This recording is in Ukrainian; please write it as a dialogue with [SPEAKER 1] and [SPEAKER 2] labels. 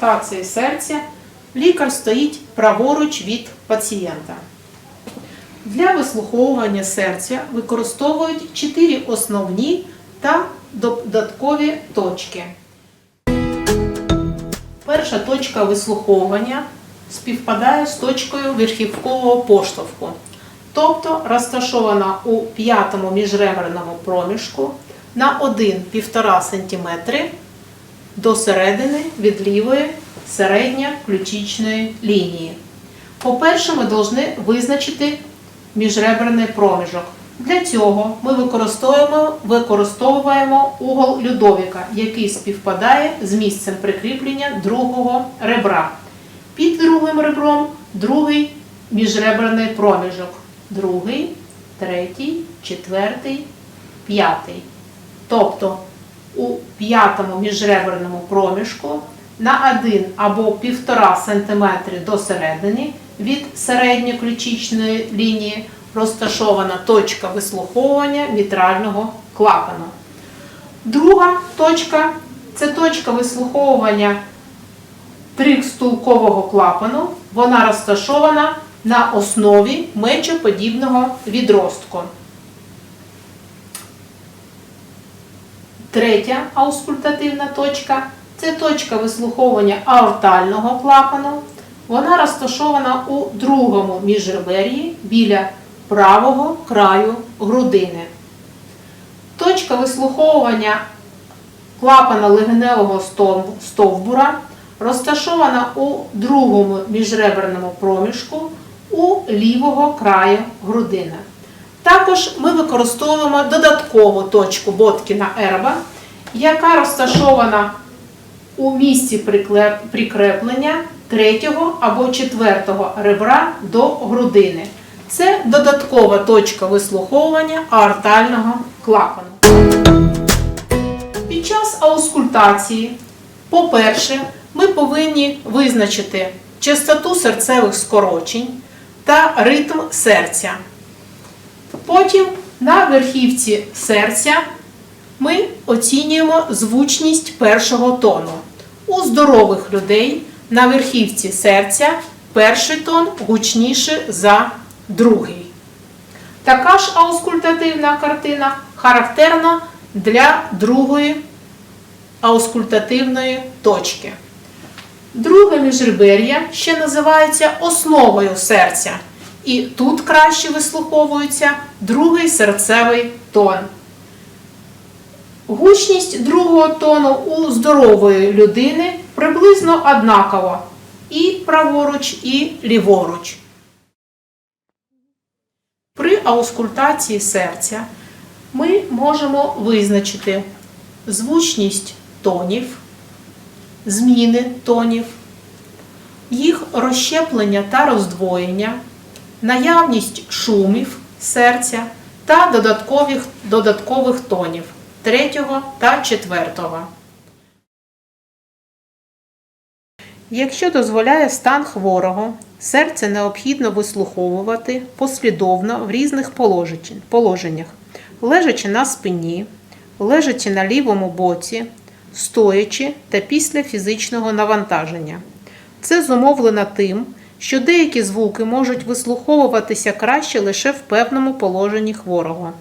[SPEAKER 1] аускультації серця лікар стоїть праворуч від пацієнта. Для вислуховування серця використовують чотири основні та додаткові точки. Перша точка вислуховування співпадає з точкою верхівкового поштовху, тобто розташована у п'ятому міжреберному проміжку на 1-1,5 см до середини від лівої середньоключичної лінії. По-перше, ми повинні визначити міжреберний проміжок. Для цього ми використовуємо, використовуємо угол Людовіка, який співпадає з місцем прикріплення другого ребра. Під другим ребром другий міжреберний проміжок. Другий, третій, четвертий, п'ятий. Тобто у п'ятому міжреберному проміжку на 1 або 1,5 см до середини від середньоключичної лінії розташована точка вислуховування мітрального клапану. Друга точка це точка вислуховування трикстулкового клапану. Вона розташована на основі мечоподібного відростку. Третя аускультативна точка це точка вислуховування аортального клапану. Вона розташована у другому міжребер'ї біля правого краю грудини. Точка вислуховування клапана легеневого стовбура розташована у другому міжреберному проміжку у лівого краю грудини. Також ми використовуємо додаткову точку Боткіна Ерба, яка розташована у місці прикреплення третього або четвертого ребра до грудини. Це додаткова точка вислуховування аортального клапану. Під час аускультації, по-перше, ми повинні визначити частоту серцевих скорочень та ритм серця. Потім на верхівці серця ми оцінюємо звучність першого тону. У здорових людей на верхівці серця перший тон гучніше за другий. Така ж аускультативна картина характерна для другої аускультативної точки. Друге міжребер'я ще називається основою серця. І тут краще вислуховується другий серцевий тон. Гучність другого тону у здорової людини приблизно однакова і праворуч, і ліворуч. При аускультації серця ми можемо визначити звучність тонів, зміни тонів, їх розщеплення та роздвоєння, наявність шумів серця та додаткових, додаткових тонів третього та четвертого. Якщо дозволяє стан хворого, серце необхідно вислуховувати послідовно в різних положеннях, лежачи на спині, лежачи на лівому боці, стоячи та після фізичного навантаження. Це зумовлено тим, що деякі звуки можуть вислуховуватися краще лише в певному положенні хворого.